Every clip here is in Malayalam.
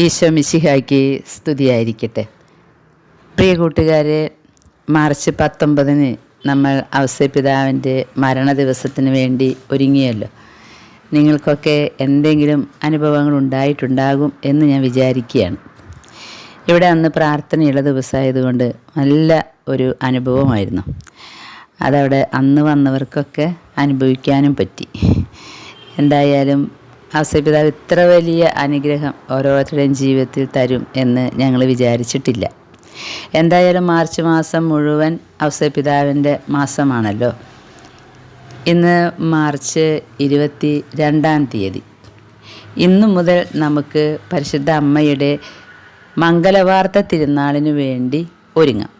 ഈശോ മിശിഹായ്ക്ക് സ്തുതിയായിരിക്കട്ടെ. പ്രിയ കൂട്ടുകാരെ മാർച്ച് പത്തൊമ്പതിന് നമ്മൾ അവസരപിതാവിന്റെ മരണ ദിവസത്തിന് വേണ്ടി ഒരുങ്ങിയല്ലോ. നിങ്ങൾക്കൊക്കെ എന്തെങ്കിലും അനുഭവങ്ങൾ ഉണ്ടായിട്ടുണ്ടാകും എന്ന് ഞാൻ വിചാരിക്കുകയാണ്. ഇവിടെ അന്ന് പ്രാർത്ഥനയുള്ള ദിവസമായതുകൊണ്ട് നല്ല ഒരു അനുഭവമായിരുന്നു. അതവിടെ അന്ന് വന്നവർക്കൊക്കെ അനുഭവിക്കാനും പറ്റി. എന്തായാലും ഔസപിതാവ് ഇത്ര വലിയ അനുഗ്രഹം ഓരോരുത്തരുടെയും ജീവിതത്തിൽ തരും എന്ന് ഞങ്ങൾ വിചാരിച്ചിട്ടില്ല. എന്തായാലും മാർച്ച് മാസം മുഴുവൻ ഔസപിതാവിന്റെ മാസമാണല്ലോ. ഇന്ന് മാർച്ച് ഇരുപത്തി രണ്ടാം തീയതി. ഇന്നു മുതൽ നമുക്ക് പരിശുദ്ധ അമ്മയുടെ മംഗലവാർത്ത തിരുനാളിന് വേണ്ടി ഒരുങ്ങാം.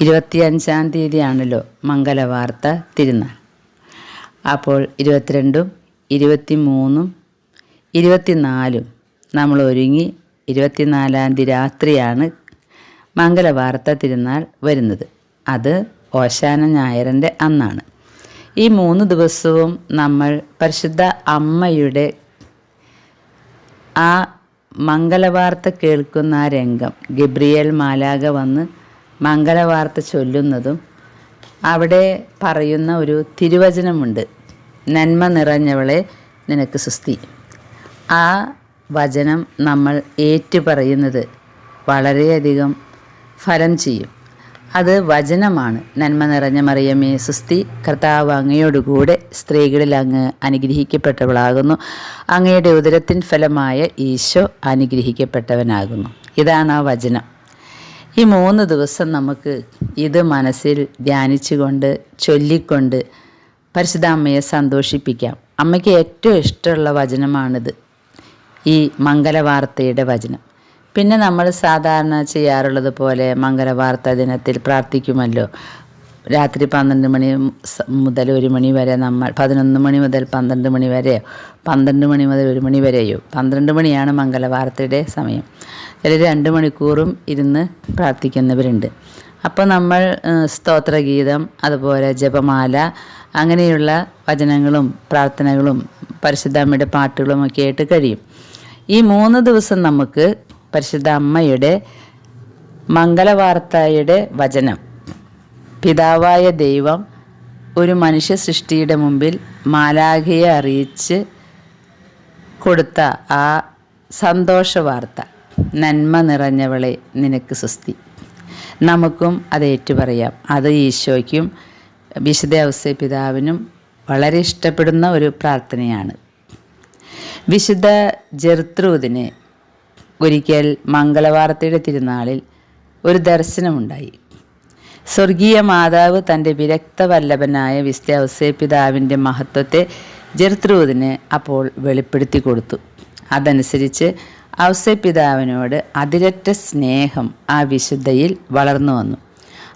ഇരുപത്തിയഞ്ചാം തീയതിയാണല്ലോ മംഗലവാർത്ത തിരുനാൾ. അപ്പോൾ ഇരുപത്തിരണ്ടും ഇരുപത്തിമൂന്നും ഇരുപത്തിനാലും നമ്മൾ ഒരുങ്ങി ഇരുപത്തിനാലാം തീയതി രാത്രിയാണ് മംഗലവാർത്ത തിരുനാൾ വരുന്നത്. അത് ഓശാന ഞായറിന്റെ അന്നാണ്. ഈ മൂന്ന് ദിവസവും നമ്മൾ പരിശുദ്ധ അമ്മയുടെ ആ മംഗലവാർത്ത കേൾക്കുന്ന ആ രംഗം ഗബ്രിയേൽ മാലാക വന്ന് മംഗലവാർത്ത ചൊല്ലുന്നതും അവിടെ പറയുന്ന ഒരു തിരുവചനമുണ്ട്. നന്മ നിറഞ്ഞവളെ നിനക്ക് സുസ്തി ആ വചനം നമ്മൾ ഏറ്റു പറയുന്നത് വളരെയധികം ഫലം ചെയ്യും. അത് വചനമാണ്. നന്മ നിറഞ്ഞ മറിയമേ സുസ്തി കർത്താവ് അങ്ങയോടുകൂടെ സ്ത്രീകളിൽ അങ്ങ് അനുഗ്രഹിക്കപ്പെട്ടവളാകുന്നു. അങ്ങയുടെ ഉദരത്തിൻ ഫലമായ ഈശോ അനുഗ്രഹിക്കപ്പെട്ടവനാകുന്നു. ഇതാണ് ആ വചനം. ഈ മൂന്ന് ദിവസം നമുക്ക് ഇത് മനസ്സിൽ ധ്യാനിച്ചുകൊണ്ട് ചൊല്ലിക്കൊണ്ട് പരിശുദ്ധ അമ്മയെ സന്തോഷിപ്പിക്കാം. അമ്മയ്ക്ക് ഏറ്റവും ഇഷ്ടമുള്ള വചനമാണിത്. ഈ മംഗലവാർത്തയുടെ വചനം. പിന്നെ നമ്മൾ സാധാരണ ചെയ്യാറുള്ളത് പോലെ മംഗലവാർത്ത ദിനത്തിൽ പ്രാർത്ഥിക്കുമല്ലോ. രാത്രി പന്ത്രണ്ട് മണി മുതൽ ഒരു മണി വരെ നമ്മൾ പതിനൊന്ന് മണി മുതൽ പന്ത്രണ്ട് മണി വരെ പന്ത്രണ്ട് മണി മുതൽ ഒരു മണി വരെയോ? പന്ത്രണ്ട് മണിയാണ് മംഗലവാർത്തയുടെ സമയം. ചിലർ രണ്ട് മണിക്കൂറും ഇരുന്ന് പ്രാർത്ഥിക്കുന്നവരുണ്ട്. അപ്പോൾ നമ്മൾ സ്തോത്രഗീതം അതുപോലെ ജപമാല അങ്ങനെയുള്ള വചനങ്ങളും പ്രാർത്ഥനകളും പരിശുദ്ധാമ്മയുടെ പാട്ടുകളും ഒക്കെ ആയിട്ട് കഴിയും. ഈ മൂന്ന് ദിവസം നമുക്ക് പരിശുദ്ധ അമ്മയുടെ മംഗളവാർത്തയുടെ വചനം പിതാവായ ദൈവം ഒരു മനുഷ്യ സൃഷ്ടിയുടെ മുമ്പിൽ മാലാഖയെ അറിയിച്ച് കൊടുത്ത ആ സന്തോഷ വാർത്ത നന്മ നിറഞ്ഞവളെ നിനക്ക് സുസ്തി നമുക്കും അത് ഏറ്റുപറയാം. അത് ഈശോയ്ക്കും വിശുദ്ധ അവസ്ഥ പിതാവിനും വളരെ ഇഷ്ടപ്പെടുന്ന ഒരു പ്രാർത്ഥനയാണ്. വിശുദ്ധ ജർത്രൂദിന് ഒരിക്കൽ മംഗളവാർത്തയുടെ തിരുനാളിൽ ഒരു ദർശനമുണ്ടായി. സ്വർഗീയ മാതാവ് തന്റെ വിരക്ത വല്ലഭനായ വിസ്ത ഔസേ പിതാവിന്റെ മഹത്വത്തെ ജർത്രൂദിന് അപ്പോൾ വെളിപ്പെടുത്തി കൊടുത്തു. അതനുസരിച്ച് ഔസേ പിതാവിനോട് അതിരറ്റ സ്നേഹം ആ വിശുദ്ധയിൽ വളർന്നു വന്നു.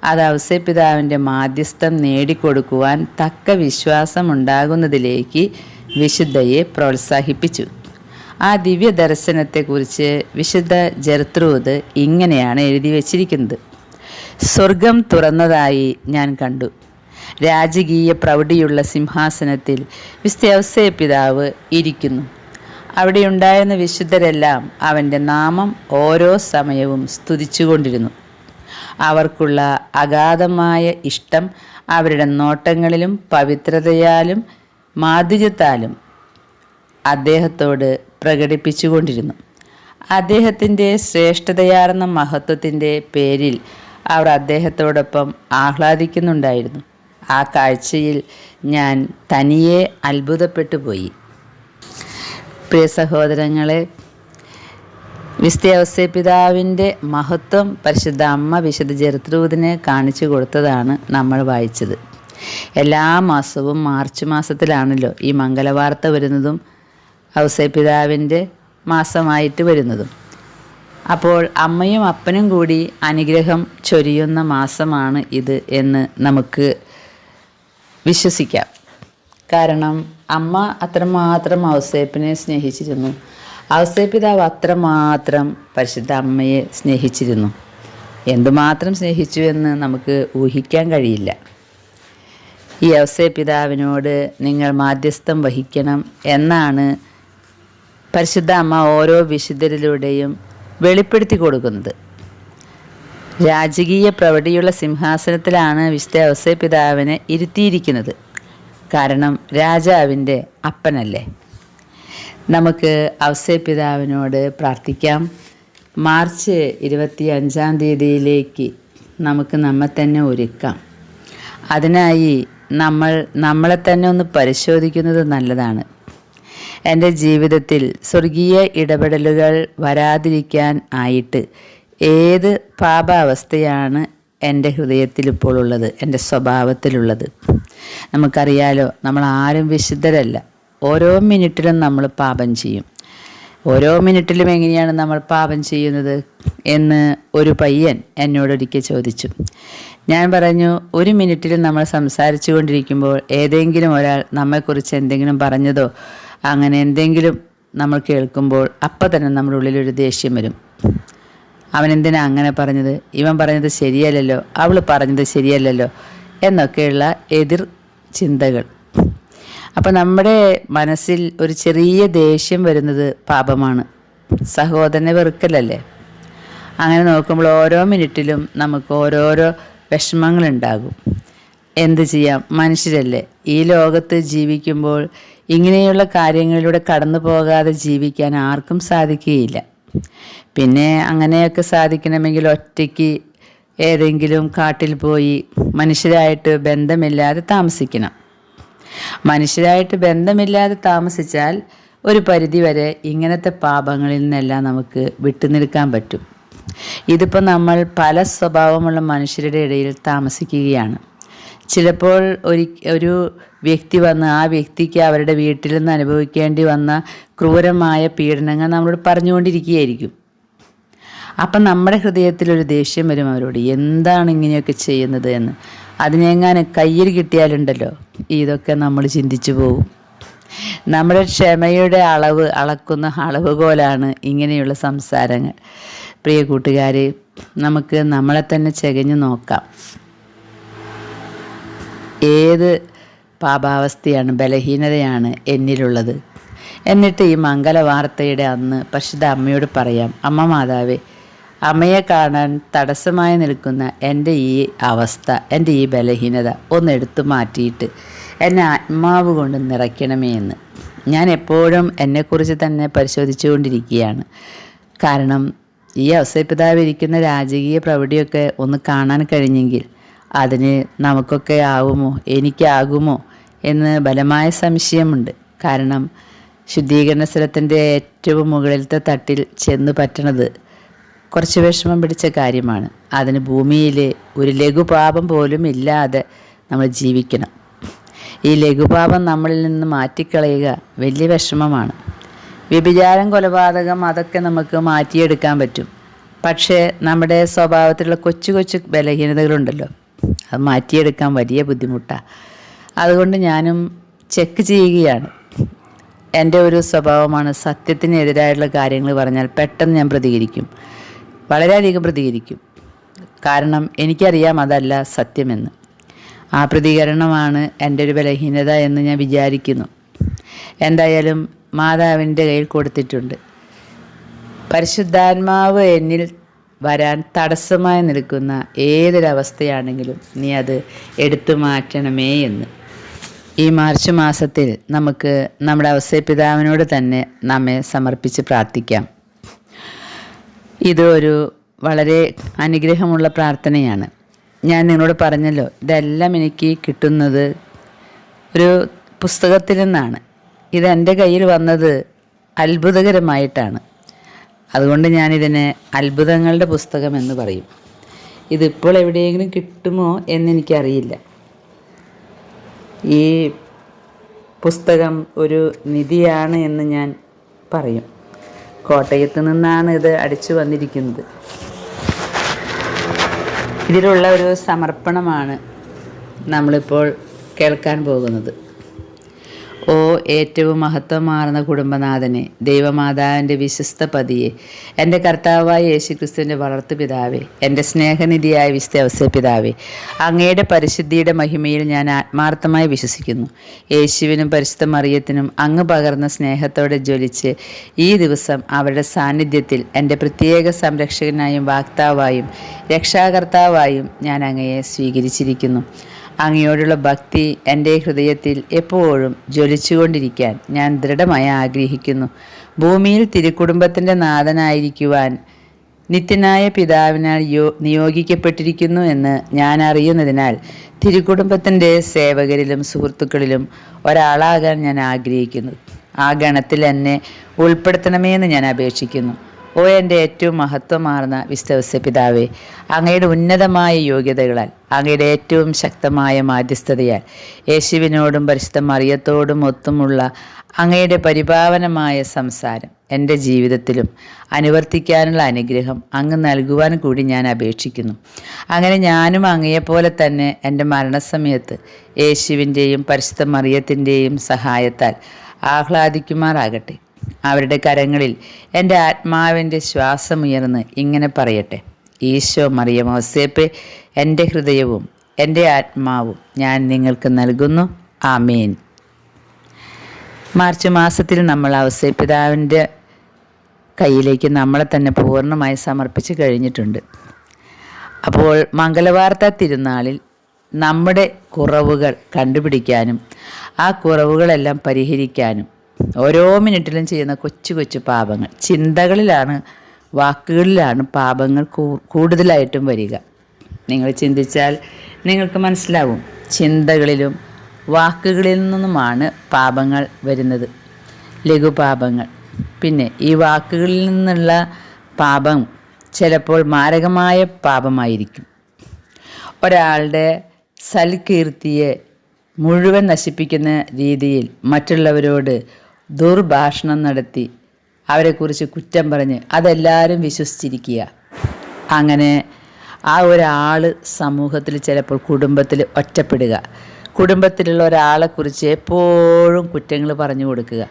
അത് ഔസേ പിതാവിന്റെ മാധ്യസ്ഥം നേടിക്കൊടുക്കുവാൻ തക്ക വിശ്വാസമുണ്ടാകുന്നതിലേക്ക് വിശുദ്ധയെ പ്രോത്സാഹിപ്പിച്ചു. ആ ദിവ്യ ദർശനത്തെക്കുറിച്ച് വിശുദ്ധ ജർത്രൂത് ഇങ്ങനെയാണ് എഴുതി വച്ചിരിക്കുന്നത്. സ്വർഗം തുറന്നതായി ഞാൻ കണ്ടു. രാജകീയ പ്രൗഢിയുള്ള സിംഹാസനത്തിൽ വിസ്തവസയ പിതാവ് ഇരിക്കുന്നു. അവിടെയുണ്ടായിരുന്ന വിശുദ്ധരെല്ലാം അവന്റെ നാമം ഓരോ സമയവും സ്തുതിച്ചുകൊണ്ടിരുന്നു. അവർക്കുള്ള അഗാധമായ ഇഷ്ടം അവരുടെ നോട്ടങ്ങളിലും പവിത്രതയാലും മാധുര്യത്താലും അദ്ദേഹത്തോട് പ്രകടിപ്പിച്ചുകൊണ്ടിരുന്നു. അദ്ദേഹത്തിന്റെ ശ്രേഷ്ഠതയാർന്ന മഹത്വത്തിന്റെ പേരിൽ അവർ അദ്ദേഹത്തോടൊപ്പം ആഹ്ലാദിക്കുന്നുണ്ടായിരുന്നു. ആ കാഴ്ചയിൽ ഞാൻ തനിയെ അത്ഭുതപ്പെട്ടു പോയി പ്രിയ സഹോദരങ്ങളെ വിസ്തവസ്യ പിതാവിന്റെ മഹത്വം പരിശുദ്ധ അമ്മ വിശുദ്ധ ചരിത്രൂതിനെ കാണിച്ചു കൊടുത്തതാണ് നമ്മൾ വായിച്ചത്. എല്ലാ മാസവും മാർച്ച് മാസത്തിലാണല്ലോ ഈ മംഗലവാർത്ത വരുന്നതും ഔസേ പിതാവിന്റെ മാസമായിട്ട് വരുന്നതും. അപ്പോൾ അമ്മയും അപ്പനും കൂടി അനുഗ്രഹം ചൊരിയുന്ന മാസമാണ് ഇത് എന്ന് നമുക്ക് വിശ്വസിക്കാം. കാരണം അമ്മ അത്രമാത്രം ഔസേപ്പിനെ സ്നേഹിച്ചിരുന്നു. ഔസേപ്പിതാവ് അത്രമാത്രം പരിശുദ്ധ അമ്മയെ സ്നേഹിച്ചിരുന്നു. എന്തുമാത്രം സ്നേഹിച്ചു എന്ന് നമുക്ക് ഊഹിക്കാൻ കഴിയില്ല. ഈ ഔസേ പിതാവിനോട് നിങ്ങൾ മാധ്യസ്ഥം വഹിക്കണം എന്നാണ് പരിശുദ്ധ അമ്മ ഓരോ വിശുദ്ധരിലൂടെയും വെളിപ്പെടുത്തി കൊടുക്കുന്നത്. രാജകീയ പ്രവടിയുള്ള സിംഹാസനത്തിലാണ് വിശുദ്ധ ഔസേ പിതാവിനെ ഇരുത്തിയിരിക്കുന്നത്. കാരണം രാജാവിന്റെ അപ്പനല്ലേ? നമുക്ക് ഔസേ പിതാവിനോട് പ്രാർത്ഥിക്കാം. മാർച്ച് ഇരുപത്തി അഞ്ചാം തീയതിയിലേക്ക് നമുക്ക് നമ്മെ തന്നെ ഒരുക്കാം. അതിനായി നമ്മൾ നമ്മളെ തന്നെ ഒന്ന് പരിശോധിക്കുന്നത് നല്ലതാണ്. എന്റെ ജീവിതത്തിൽ സ്വർഗീയ ഇടപെടലുകൾ വരാതിരിക്കാൻ ആയിട്ട് ഏത് പാപാവസ്ഥയാണ് എന്റെ ഉള്ളത് എന്റെ സ്വഭാവത്തിലുള്ളത്. നമുക്കറിയാലോ നമ്മൾ ആരും വിശുദ്ധരല്ല. ഓരോ മിനിറ്റിലും നമ്മൾ പാപം ചെയ്യും. ഓരോ മിനിറ്റിലും എങ്ങനെയാണ് നമ്മൾ പാപം ചെയ്യുന്നത് എന്ന് ഒരു പയ്യൻ എന്നോടൊരിക്കൽ ചോദിച്ചു. ഞാൻ പറഞ്ഞു ഒരു മിനിറ്റിൽ നമ്മൾ സംസാരിച്ചു കൊണ്ടിരിക്കുമ്പോൾ ഏതെങ്കിലും ഒരാൾ നമ്മെക്കുറിച്ച് എന്തെങ്കിലും പറഞ്ഞതോ അങ്ങനെ എന്തെങ്കിലും നമ്മൾ കേൾക്കുമ്പോൾ അപ്പം തന്നെ നമ്മുടെ ഉള്ളിലൊരു ദേഷ്യം വരും. അവൻ എന്തിനാ അങ്ങനെ പറഞ്ഞത്? ഇവൻ പറഞ്ഞത് ശരിയല്ലല്ലോ അവൾ പറഞ്ഞത് ശരിയല്ലല്ലോ എന്നൊക്കെയുള്ള എതിർ ചിന്തകൾ. അപ്പം നമ്മുടെ മനസ്സിൽ ഒരു ചെറിയ ദേഷ്യം വരുന്നത് പാപമാണ്. സഹോദരനെ വെറുക്കലല്ലേ? അങ്ങനെ നോക്കുമ്പോൾ ഓരോ മിനിറ്റിലും നമുക്ക് ഓരോരോ വിഷമങ്ങളുണ്ടാകും. എന്ത് ചെയ്യാം? മനുഷ്യരല്ലേ? ഈ ലോകത്ത് ജീവിക്കുമ്പോൾ ഇങ്ങനെയുള്ള കാര്യങ്ങളിലൂടെ കടന്നു പോകാതെ ജീവിക്കാൻ ആർക്കും സാധിക്കുകയില്ല. പിന്നെ അങ്ങനെയൊക്കെ സാധിക്കണമെങ്കിൽ ഒറ്റയ്ക്ക് ഏതെങ്കിലും കാട്ടിൽ പോയി മനുഷ്യരായിട്ട് ബന്ധമില്ലാതെ താമസിക്കണം. മനുഷ്യരായിട്ട് ബന്ധമില്ലാതെ താമസിച്ചാൽ ഒരു പരിധിവരെ ഇങ്ങനത്തെ പാപങ്ങളിൽ നിന്നെല്ലാം നമുക്ക് വിട്ടുനിൽക്കാൻ പറ്റും. ഇതിപ്പോൾ നമ്മൾ പല സ്വഭാവമുള്ള മനുഷ്യരുടെ ഇടയിൽ താമസിക്കുകയാണ്. ചിലപ്പോൾ ഒരു ഒരു വ്യക്തി വന്ന് ആ വ്യക്തിക്ക് അവരുടെ വീട്ടിൽ നിന്ന് അനുഭവിക്കേണ്ടി വന്ന ക്രൂരമായ പീഡനങ്ങൾ നമ്മളോട് പറഞ്ഞുകൊണ്ടിരിക്കുകയായിരിക്കും. അപ്പം നമ്മുടെ ഹൃദയത്തിലൊരു ദേഷ്യം വരും അവരോട്. എന്താണ് ഇങ്ങനെയൊക്കെ ചെയ്യുന്നത് എന്ന്. അതിനെങ്ങാനും കയ്യിൽ കിട്ടിയാലുണ്ടല്ലോ. ഇതൊക്കെ നമ്മൾ ചിന്തിച്ചു പോകും. നമ്മുടെ ക്ഷമയുടെ അളവ് അളക്കുന്ന അളവുകോലാണ് ഇങ്ങനെയുള്ള സംസാരങ്ങൾ. പ്രിയ കൂട്ടുകാരെ നമുക്ക് നമ്മളെ തന്നെ ചെകഞ്ഞു നോക്കാം. ഏത് പാപാവസ്ഥയാണ് ബലഹീനതയാണ് എന്നിലുള്ളത്. എന്നിട്ട് ഈ മംഗല വാർത്തയുടെ അന്ന് പരിശുദ്ധ അമ്മയോട് പറയാം അമ്മ മാതാവേ അമ്മയെ കാണാൻ തടസ്സമായി നിൽക്കുന്ന എന്റെ ഈ അവസ്ഥ എന്റെ ഈ ബലഹീനത ഒന്ന് എടുത്തു മാറ്റിയിട്ട് എന്നെ ആത്മാവ് കൊണ്ട് നിറയ്ക്കണമേ എന്ന്. ഞാൻ എപ്പോഴും എന്നെക്കുറിച്ച് തന്നെ പരിശോധിച്ചുകൊണ്ടിരിക്കുകയാണ്. കാരണം ഈ അവസരപിതാവ് ഇരിക്കുന്ന രാജകീയ പ്രവൃത്തിയൊക്കെ ഒന്ന് കാണാൻ കഴിഞ്ഞെങ്കിൽ അതിന് നമുക്കൊക്കെ ആവുമോ എനിക്കാകുമോ? എന്ന് ബലമായ സംശയമുണ്ട്. കാരണം ശുദ്ധീകരണ സ്ഥലത്തിന്റെ ഏറ്റവും മുകളിലത്തെ തട്ടിൽ ചെന്ന് പറ്റണത് കുറച്ച് വിഷമം പിടിച്ച കാര്യമാണ്. അതിന് ഭൂമിയിൽ ഒരു ലഘുപാപം പോലും ഇല്ലാതെ നമ്മൾ ജീവിക്കണം. ഈ ലഘുപാപം നമ്മളിൽ നിന്ന് മാറ്റിക്കളയുക വലിയ വിഷമമാണ്. വ്യഭിചാരം കൊലപാതകം അതൊക്കെ നമുക്ക് മാറ്റിയെടുക്കാൻ പറ്റും. പക്ഷേ നമ്മുടെ സ്വഭാവത്തിലുള്ള കൊച്ചു കൊച്ചു ബലഹീനതകളുണ്ടല്ലോ. അത് മാറ്റിയെടുക്കാൻ വലിയ ബുദ്ധിമുട്ടാണ് അതുകൊണ്ട് ഞാനും ചെക്ക് ചെയ്യുകയാണ്. എന്റെ ഒരു സ്വഭാവമാണ് സത്യത്തിനെതിരായിട്ടുള്ള കാര്യങ്ങൾ പറഞ്ഞാൽ പെട്ടെന്ന് ഞാൻ പ്രതികരിക്കും. വളരെയധികം പ്രതികരിക്കും. കാരണം എനിക്കറിയാം അതല്ല സത്യമെന്ന്. ആ പ്രതികരണമാണ് എന്റെ ഒരു ബലഹീനത എന്ന് ഞാൻ വിചാരിക്കുന്നു. എന്തായാലും മാതാവിന്റെ കയ്യിൽ കൊടുത്തിട്ടുണ്ട്. പരിശുദ്ധാത്മാവ് എന്നിൽ വരാൻ തടസ്സമായി നിൽക്കുന്ന ഏതൊരവസ്ഥയാണെങ്കിലും നീ അത് എടുത്തു മാറ്റണമേ എന്ന്. ഈ മാർച്ച് മാസത്തിൽ നമുക്ക് നമ്മുടെ അവസ്ഥപിതാവിനോട് തന്നെ നമ്മെ സമർപ്പിച്ച് പ്രാർത്ഥിക്കാം. ഇത് ഒരു വളരെ അനുഗ്രഹമുള്ള പ്രാർത്ഥനയാണ്. ഞാൻ നിങ്ങളോട് പറഞ്ഞല്ലോ ഇതെല്ലാം എനിക്ക് കിട്ടുന്നത് ഒരു പുസ്തകത്തിൽ നിന്നാണ്. ഇതെന്റെ കയ്യിൽ വന്നത് അത്ഭുതകരമായിട്ടാണ്. അതുകൊണ്ട് ഞാനിതിനെ അത്ഭുതങ്ങളുടെ പുസ്തകം എന്ന് പറയും. ഇതിപ്പോൾ എവിടെയെങ്കിലും കിട്ടുമോ എന്നെനിക്കറിയില്ല. ഈ പുസ്തകം ഒരു നിധിയാണ് എന്ന് ഞാൻ പറയും. കോട്ടയത്ത് നിന്നാണ് ഇത് അടിച്ചു വന്നിരിക്കുന്നത്. ഇതിലുള്ള ഒരു സമർപ്പണമാണ് നമ്മളിപ്പോൾ കേൾക്കാൻ പോകുന്നത്. ഓ ഏറ്റവും മഹത്വമാർന്ന കുടുംബനാഥനെ ദൈവമാതാവിന്റെ വിശ്വസ്ത പതിയെ എന്റെ കർത്താവായ യേശുക്രിസ്തുവിന്റെ വളർത്തു പിതാവേ എന്റെ സ്നേഹനിധിയായ വിശുദ്ധ അവസ്ഥ പിതാവേ അങ്ങയുടെ പരിശുദ്ധിയുടെ മഹിമയിൽ ഞാൻ ആത്മാർത്ഥമായി വിശ്വസിക്കുന്നു. യേശുവിനും പരിശുദ്ധ മറിയത്തിനും അങ്ങ് പകർന്ന സ്നേഹത്തോടെ ജ്വലിച്ച് ഈ ദിവസം അവരുടെ സാന്നിധ്യത്തിൽ എന്റെ പ്രത്യേക സംരക്ഷകനായും വാക്താവായും രക്ഷാകർത്താവായും ഞാൻ അങ്ങയെ സ്വീകരിച്ചിരിക്കുന്നു. അങ്ങയോടുള്ള ഭക്തി എന്റെ ഹൃദയത്തിൽ എപ്പോഴും ജ്വലിച്ചുകൊണ്ടിരിക്കാൻ ഞാൻ ദൃഢമായി ആഗ്രഹിക്കുന്നു. ഭൂമിയിൽ തിരുക്കുടുംബത്തിന്റെ നാഥനായിരിക്കുവാൻ നിത്യനായ പിതാവിനാൽ യോ നിയോഗിക്കപ്പെട്ടിരിക്കുന്നു എന്ന് ഞാൻ അറിയുന്നതിനാൽ തിരുക്കുടുംബത്തിന്റെ സേവകരിലും സുഹൃത്തുക്കളിലും ഒരാളാകാൻ ഞാൻ ആഗ്രഹിക്കുന്നു. ആ ഗണത്തിൽ എന്നെ ഉൾപ്പെടുത്തണമേ എന്ന് ഞാൻ അപേക്ഷിക്കുന്നു. ഓ എന്റെ ഏറ്റവും മഹത്വമാർന്ന വിശ്വസ്യ പിതാവേ അങ്ങയുടെ ഉന്നതമായ യോഗ്യതകളാൽ അങ്ങയുടെ ഏറ്റവും ശക്തമായ മാധ്യസ്ഥതയാൽ യേശുവിനോടും പരിശുദ്ധ മറിയത്തോടും ഒത്തുമുള്ള അങ്ങയുടെ പരിപാവനമായ സംസാരം എന്റെ ജീവിതത്തിലും അനുവർത്തിക്കാനുള്ള അനുഗ്രഹം അങ്ങ് നൽകുവാൻ കൂടി ഞാൻ അപേക്ഷിക്കുന്നു. അങ്ങനെ ഞാനും അങ്ങയെപ്പോലെ തന്നെ എന്റെ മരണസമയത്ത് യേശുവിന്റെയും പരിശുദ്ധ മറിയത്തിന്റെയും സഹായത്താൽ ആഹ്ലാദിക്കുമാറാകട്ടെ. അവരുടെ കരങ്ങളിൽ എന്റെ ആത്മാവിന്റെ ശ്വാസമുയർന്ന് ഇങ്ങനെ പറയട്ടെ ഈശോ മറിയമോസേപ്പെ എന്റെ ഹൃദയവും എന്റെ ആത്മാവും ഞാൻ നിങ്ങൾക്ക് നൽകുന്നു. ആമീൻ. മാർച്ച് മാസത്തിൽ നമ്മൾ അവസേപ്പിതാവിന്റെ കയ്യിലേക്ക് നമ്മളെ തന്നെ പൂർണമായി സമർപ്പിച്ച് കഴിഞ്ഞിട്ടുണ്ട്. അപ്പോൾ മംഗലവാർത്ത തിരുനാളിൽ നമ്മുടെ കുറവുകൾ കണ്ടുപിടിക്കാനും ആ കുറവുകളെല്ലാം പരിഹരിക്കാനും ഓരോ മിനിറ്റിലും ചെയ്യുന്ന കൊച്ചു കൊച്ചു പാപങ്ങൾ. ചിന്തകളിലാണ് വാക്കുകളിലാണ് പാപങ്ങൾ കൂടുതലായിട്ടും വരിക. നിങ്ങൾ ചിന്തിച്ചാൽ നിങ്ങൾക്ക് മനസ്സിലാവും ചിന്തകളിലും വാക്കുകളിൽ നിന്നുമാണ് പാപങ്ങൾ വരുന്നത്. ലഘുപാപങ്ങൾ പിന്നെ ഈ വാക്കുകളിൽ നിന്നുള്ള പാപം ചിലപ്പോൾ മാരകമായ പാപമായിരിക്കും. ഒരാളുടെ സൽകീർത്തിയെ മുഴുവൻ നശിപ്പിക്കുന്ന രീതിയിൽ മറ്റുള്ളവരോട് ദുർഭാഷണം നടത്തി. അവരെക്കുറിച്ച് കുറ്റം പറഞ്ഞ് അതെല്ലാവരും വിശ്വസിച്ചിരിക്കുക. അങ്ങനെ ആ ഒരാൾ സമൂഹത്തിൽ ചിലപ്പോൾ കുടുംബത്തിൽ ഒറ്റപ്പെടുക. കുടുംബത്തിലുള്ള ഒരാളെക്കുറിച്ച് എപ്പോഴും കുറ്റങ്ങൾ പറഞ്ഞു കൊടുക്കുക.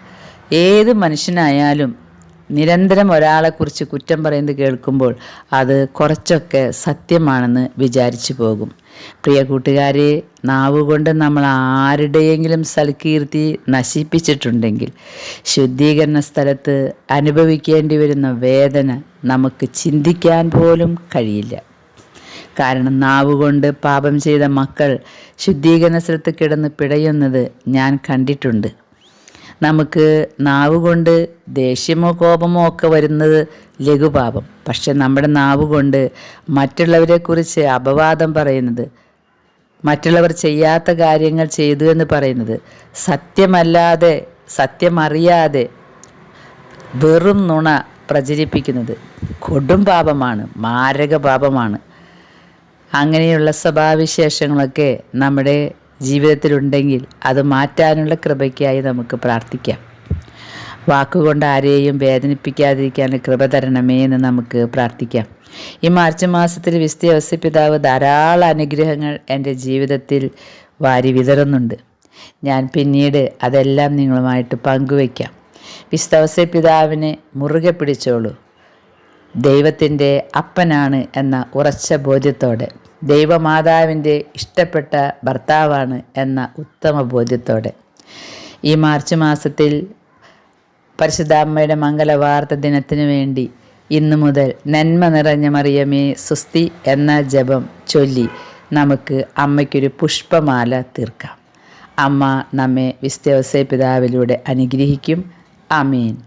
ഏത് മനുഷ്യനായാലും നിരന്തരം ഒരാളെക്കുറിച്ച് കുറ്റം പറയുന്നത് കേൾക്കുമ്പോൾ അത് കുറച്ചൊക്കെ സത്യമാണെന്ന് വിചാരിച്ചു പോകും. പ്രിയ കൂട്ടുകാരെ നാവുകൊണ്ട് നമ്മൾ ആരുടെയെങ്കിലും സൽകീർത്തി നശിപ്പിച്ചിട്ടുണ്ടെങ്കിൽ ശുദ്ധീകരണ സ്ഥലത്ത് അനുഭവിക്കേണ്ടി വരുന്ന വേദന നമുക്ക് ചിന്തിക്കാൻ പോലും കഴിയില്ല. കാരണം നാവുകൊണ്ട് പാപം ചെയ്ത മക്കൾ ശുദ്ധീകരണ സ്ഥലത്ത് കിടന്ന് പിടയുന്നത് ഞാൻ കണ്ടിട്ടുണ്ട്. നമുക്ക് നാവ് കൊണ്ട് ദേഷ്യമോ കോപമോ ഒക്കെ വരുന്നത് ലഘുപാപം. പക്ഷെ നമ്മുടെ നാവ് കൊണ്ട് മറ്റുള്ളവരെക്കുറിച്ച് അപവാദം പറയുന്നത് മറ്റുള്ളവർ ചെയ്യാത്ത കാര്യങ്ങൾ ചെയ്തു എന്ന് പറയുന്നത് സത്യമല്ലാതെ സത്യമറിയാതെ വെറും നുണ പ്രചരിപ്പിക്കുന്നത് കൊടും പാപമാണ് മാരക പാപമാണ്. അങ്ങനെയുള്ള സ്വഭാവവിശേഷങ്ങളൊക്കെ നമ്മുടെ ജീവിതത്തിലുണ്ടെങ്കിൽ അത് മാറ്റാനുള്ള കൃപയ്ക്കായി നമുക്ക് പ്രാർത്ഥിക്കാം. വാക്കുകൊണ്ട് ആരെയും വേദനിപ്പിക്കാതിരിക്കാൻ കൃപ തരണമേ എന്ന് നമുക്ക് പ്രാർത്ഥിക്കാം. ഈ മാർച്ച് മാസത്തിൽ വിസ്തവസ്യ പിതാവ് ധാരാളം അനുഗ്രഹങ്ങൾ എന്റെ ജീവിതത്തിൽ വാരി വിതറുന്നുണ്ട്. ഞാൻ പിന്നീട് അതെല്ലാം നിങ്ങളുമായിട്ട് പങ്കുവയ്ക്കാം. വിസ്തവസ്യ പിതാവിനെ മുറുകെ പിടിച്ചോളൂ. ദൈവത്തിന്റെ അപ്പനാണ് എന്ന ഉറച്ച ബോധ്യത്തോടെ. ദൈവമാതാവിന്റെ ഇഷ്ടപ്പെട്ട ഭർത്താവാണ് എന്ന ഉത്തമ ബോധ്യത്തോടെ. ഈ മാർച്ച് മാസത്തിൽ പരിശുദ്ധാമ്മയുടെ മംഗളവാർത്ത ദിനത്തിനു വേണ്ടി ഇന്നു മുതൽ നന്മ നിറഞ്ഞ മറിയമേ സുസ്തി എന്ന ജപം ചൊല്ലി നമുക്ക് അമ്മയ്ക്കൊരു പുഷ്പമാല തീർക്കാം. അമ്മ നമ്മെ വിസ്തവസ പിതാവിലൂടെ അനുഗ്രഹിക്കും. ആമീൻ.